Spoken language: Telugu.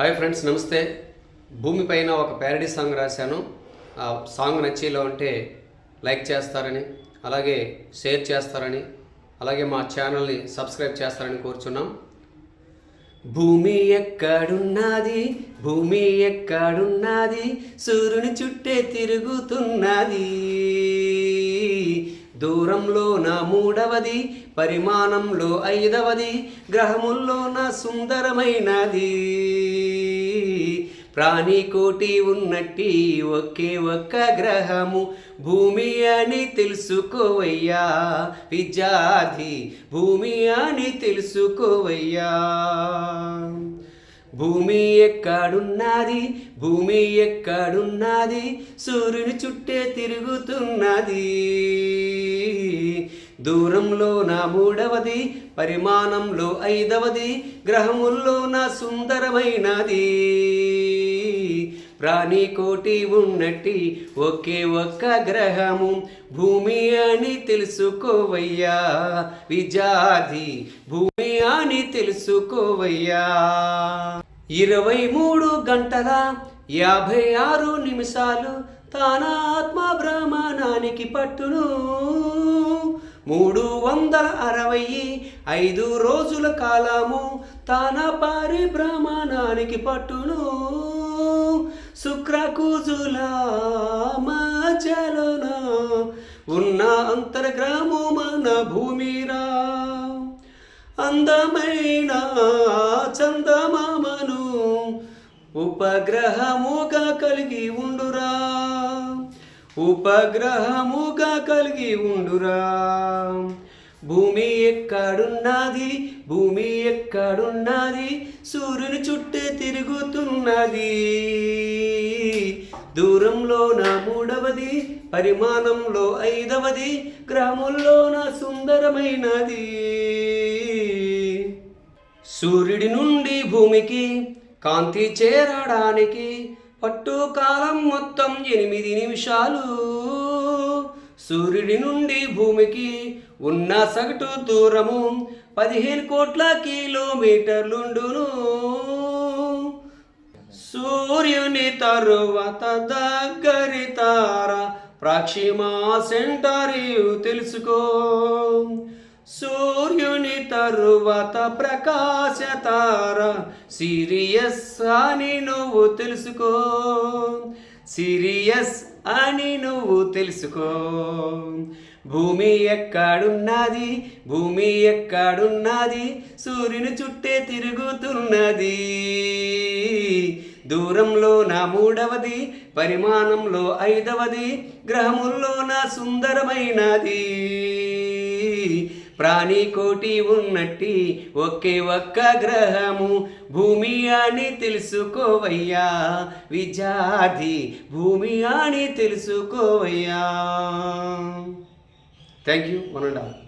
హాయ్ ఫ్రెండ్స్ నమస్తే. భూమిపైన ఒక ప్యారడీ సాంగ్ రాశాను. ఆ సాంగ్ నచ్చేలా ఉంటే లైక్ చేస్తారని అలాగే షేర్ చేస్తారని అలాగే మా ఛానల్ని సబ్స్క్రైబ్ చేస్తారని కోరుచున్నాం. భూమి ఎక్కడున్నది? భూమి ఎక్కడున్నది? సూర్యుని చుట్టే తిరుగుతున్నది. దూరంలో నా మూడవది పరిమాణంలో ఐదవది గ్రహముల్లో నా సుందరమైనది. ప్రాణికోటి ఉన్నట్టి ఒకే ఒక్క గ్రహము భూమి అని తెలుసుకోవయ్యా. విద్యార్థి భూమి అని తెలుసుకోవయ్యా. భూమి ఎక్కడున్నది భూమి ఎక్కడున్నది సూర్యుని చుట్టే తిరుగుతున్నది. దూరంలో నా మూడవది పరిమాణంలో ఐదవది గ్రహముల్లో నా సుందరమైనది. ప్రాణికోటి ఉన్నట్టి ఒకే ఒక్క గ్రహము భూమి అని తెలుసుకోవయ్యా. విజాది భూమి అని తెలుసుకోవయ్యా. ఇరవై మూడు గంటల యాభై ఆరు నిమిషాలు తానాత్మ ఆత్మ బ్రహ్మానానికి పట్టును. మూడు వందల అరవై ఐదు రోజుల కాలము తన పరిభ్రమణానికి పట్టును. శుక్రకుజుల మధ్యలోన ఉన్న అంతర్గ్రాము మన భూమిరా. అందమైన చందమామను ఉపగ్రహముగా కలిగి ఉండురా. ఉపగ్రహముగా కలిగి ఉండురా. భూమి ఎక్కడున్నది? భూమి ఎక్కడున్నది? సూర్యుని చుట్టే తిరుగుతున్నది. దూరంలో నా మూడవది పరిమాణంలో ఐదవది గ్రామంలో నా సుందరమైనది. సూర్యుడి నుండి భూమికి కాంతి చేరడానికి పట్టు కాలం మొత్తం ఎనిమిది నిమిషాలు. సూర్యుడి నుండి భూమికి ఉన్న సగటు దూరము పదిహేను కోట్ల కిలోమీటర్లుండును. సూర్యుని తరువాత దగ్గరి తార ప్రాక్షిమా సెంటరియు తెలుసుకో. సూర్యుని తరువాత ప్రకాశతార సిరియస్ అని నువ్వు తెలుసుకో. సిరియస్ అని నువ్వు తెలుసుకో. భూమి ఎక్కడున్నది? భూమి ఎక్కడున్నది? సూర్యుని చుట్టే తిరుగుతున్నది. దూరంలో నా మూడవది పరిమాణంలో ఐదవది గ్రహముల్లో నా సుందరమైనది. ప్రాణికోటి ఉన్నట్టి ఒకే ఒక్క గ్రహము భూమి అని తెలుసుకోవయ్యా. విద్యార్థి భూమి అని తెలుసుకోవయ్యా. Thank you one and all